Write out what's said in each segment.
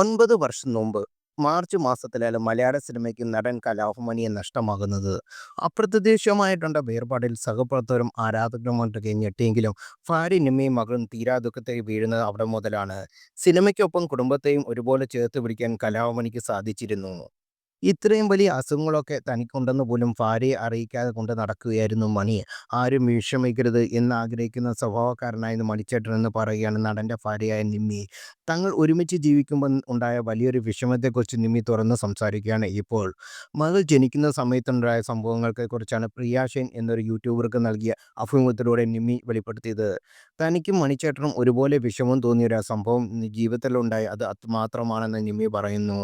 ഒൻപത് വർഷം മുമ്പ് മാർച്ച് മാസത്തിലാണ് മലയാള സിനിമയ്ക്ക് നടൻ കലാഭമണിയെ നഷ്ടമാകുന്നത്. അപ്രതീക്ഷിതമായിട്ടുണ്ട വേർപാടിൽ സഹപ്രവർത്തകരും ആരാധകരും കൊണ്ട് ഞെട്ടിയെങ്കിലും ഭാര്യ നിമ്മയും മകളും തീരാ ദുഃഖത്തെ വീഴുന്നത് അവിടെ മുതലാണ്. സിനിമയ്ക്കൊപ്പം കുടുംബത്തെയും ഒരുപോലെ ചേർത്ത് പിടിക്കാൻ കലാഭമണിക്ക് സാധിച്ചിരുന്നു. ഇത്രയും വലിയ അസുഖങ്ങളൊക്കെ തനിക്കുണ്ടെന്ന് പോലും ഭാര്യയെ അറിയിക്കാതെ കൊണ്ട് നടക്കുകയായിരുന്നു മണി. ആരും വിഷമിക്കരുത് എന്ന് ആഗ്രഹിക്കുന്ന സ്വഭാവക്കാരനായിരുന്നു മണിച്ചേട്ടൻ എന്ന് പറയുകയാണ് നടന്റെ ഭാര്യയായ നിമ്മി. തങ്ങൾ ഒരുമിച്ച് ജീവിക്കുമ്പോൾ ഉണ്ടായ വലിയൊരു വിഷമത്തെക്കുറിച്ച് നിമി തുറന്ന് സംസാരിക്കുകയാണ് ഇപ്പോൾ. മകൾ ജനിക്കുന്ന സമയത്തുണ്ടായ സംഭവങ്ങളെക്കുറിച്ചാണ് കുറിച്ചാണ് ഷൈൻ എന്നൊരു യൂട്യൂബർക്ക് നൽകിയ അഭിമുഖത്തിലൂടെ നിമി വെളിപ്പെടുത്തിയത്. തനിക്കും മണിച്ചേട്ടനും ഒരുപോലെ വിഷമം തോന്നിയൊരു സംഭവം ജീവിതത്തിലുണ്ടായി അത് മാത്രമാണെന്ന് നിമി പറയുന്നു.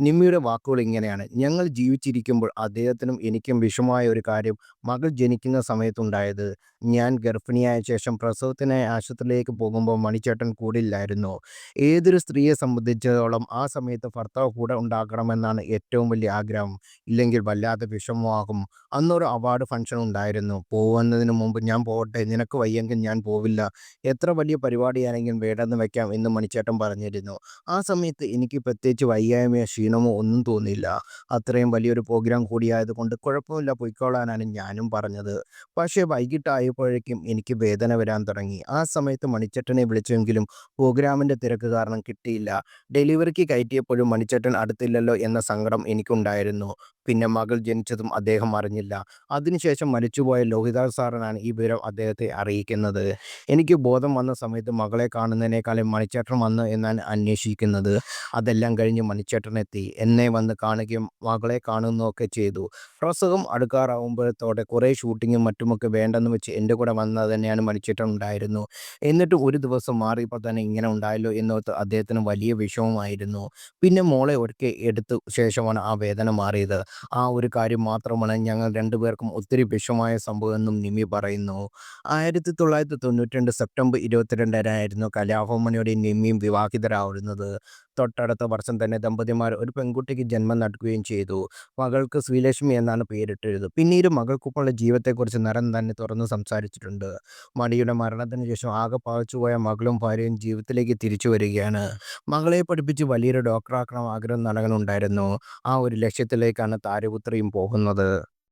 നിമ്മിയുടെ വാക്കുകൾ ഇങ്ങനെയാണ്. ഞങ്ങൾ ജീവിച്ചിരിക്കുമ്പോൾ അദ്ദേഹത്തിനും എനിക്കും വിഷമമായ ഒരു കാര്യം മകൾ ജനിക്കുന്ന സമയത്തുണ്ടായത്. ഞാൻ ഗർഭിണിയായ ശേഷം പ്രസവത്തിനായി ആശുപത്രിയിലേക്ക് പോകുമ്പോൾ മണിച്ചേട്ടൻ കൂടെയില്ലായിരുന്നു. ഏതൊരു സ്ത്രീയെ സംബന്ധിച്ചിടത്തോളം ആ സമയത്ത് ഭർത്താവ് കൂടെ ഉണ്ടാക്കണമെന്നാണ് ഏറ്റവും വലിയ ആഗ്രഹം. ഇല്ലെങ്കിൽ വല്ലാതെ വിഷമമാകും. അന്നൊരു അവാർഡ് ഫംഗ്ഷൻ ഉണ്ടായിരുന്നു. പോകുന്നതിന് മുമ്പ് ഞാൻ പോകട്ടെ നിനക്ക് വയ്യെങ്കിൽ ഞാൻ പോവില്ല. എത്ര വലിയ പരിപാടിയാണെങ്കിലും വേണ്ടെന്ന് വെക്കാം എന്ന് മണിച്ചേട്ടൻ പറഞ്ഞിരുന്നു. ആ സമയത്ത് എനിക്ക് പ്രത്യേകിച്ച് വയ്യായ്മയോ ക്ഷീണമോ ഒന്നും തോന്നിയില്ല. അത്രയും വലിയൊരു പ്രോഗ്രാം കൂടിയായതുകൊണ്ട് കുഴപ്പമില്ല പൊയ്ക്കോളാനാണ് ഞാനും പറഞ്ഞത്. പക്ഷേ വൈകിട്ടായപ്പോഴേക്കും എനിക്ക് വേദന വരാൻ തുടങ്ങി. ആ സമയത്ത് മണിച്ചേട്ടനെ വിളിച്ചെങ്കിലും പ്രോഗ്രാമിന്റെ തിരക്ക് കാരണം കിട്ടിയില്ല. ഡെലിവറിക്ക് കയറ്റിയപ്പോഴും മണിച്ചേട്ടൻ അടുത്തില്ലല്ലോ എന്ന സങ്കടം എനിക്കുണ്ടായിരുന്നു. പിന്നെ മകൾ ജനിച്ചതും അദ്ദേഹം അറിഞ്ഞില്ല. അതിനുശേഷം മരിച്ചുപോയ ലോഹിതാസ് സാറിനാണ് ഈ വിവരം അദ്ദേഹത്തെ അറിയിക്കുന്നത്. എനിക്ക് ബോധം വന്ന സമയത്ത് മകളെ കാണുന്നതിനേക്കാളും മണിച്ചേട്ടൻ വന്ന് എന്നാണ് അന്വേഷിക്കുന്നത്. അതെല്ലാം കഴിഞ്ഞ് മണിച്ചേട്ടൻ എത്തി. എന്നെ വന്ന് കാണുകയും മകളെ കാണുന്നതൊക്കെ ചെയ്തു. പ്രസവം അടുക്കാറാവുമ്പോഴത്തോടെ കുറേ ഷൂട്ടിങ്ങും മറ്റുമൊക്കെ വേണ്ടെന്ന് വെച്ച് എന്റെ കൂടെ വന്നത് തന്നെയാണ് മണിച്ചേട്ടൻ ഉണ്ടായിരുന്നു. എന്നിട്ടും ഒരു ദിവസം മാറിയപ്പോൾ തന്നെ ഇങ്ങനെ ഉണ്ടായല്ലോ എന്നോർത്ത് അദ്ദേഹത്തിന് വലിയ വിഷമമായിരുന്നു. പിന്നെ മോളെ ഒരിക്കൽ എടുത്തു ശേഷമാണ് ആ വേദന മാറിയത്. ആ ഒരു കാര്യം മാത്രമാണ് ഞങ്ങൾ രണ്ടുപേർക്കും ഒത്തിരി വിഷമമായ സംഭവം എന്നും നിമി പറയുന്നു. ആയിരത്തി തൊള്ളായിരത്തി തൊണ്ണൂറ്റി രണ്ട് സെപ്റ്റംബർ ഇരുപത്തിരണ്ടിനായിരുന്നു കലാഭമണിയുടെയും നിമ്മിയും വിവാഹിതരാകുന്നത്. തൊട്ടടുത്ത വർഷം തന്നെ ദമ്പതിമാർ ഒരു പെൺകുട്ടിക്ക് ജന്മം നൽകുകയും ചെയ്തു. മകൾക്ക് ശ്രീലക്ഷ്മി എന്നാണ് പേരിട്ടത്. പിന്നീട് മകൾക്കൊപ്പമുള്ള ജീവിതത്തെക്കുറിച്ച് നരൻ തന്നെ തുറന്ന് സംസാരിച്ചിട്ടുണ്ട്. മണിയുടെ മരണത്തിന് ശേഷം ആകെ പാവിച്ചുപോയ മകളും ഭാര്യയും ജീവിതത്തിലേക്ക് തിരിച്ചു വരികയാണ് മകളെ പഠിപ്പിച്ച് വലിയൊരു ഡോക്ടറാക്കണം ആഗ്രഹം നടനുണ്ടായിരുന്നു. ആ ഒരു ലക്ഷ്യത്തിലേക്കാണ് താരപുത്രിയും പോകുന്നത്.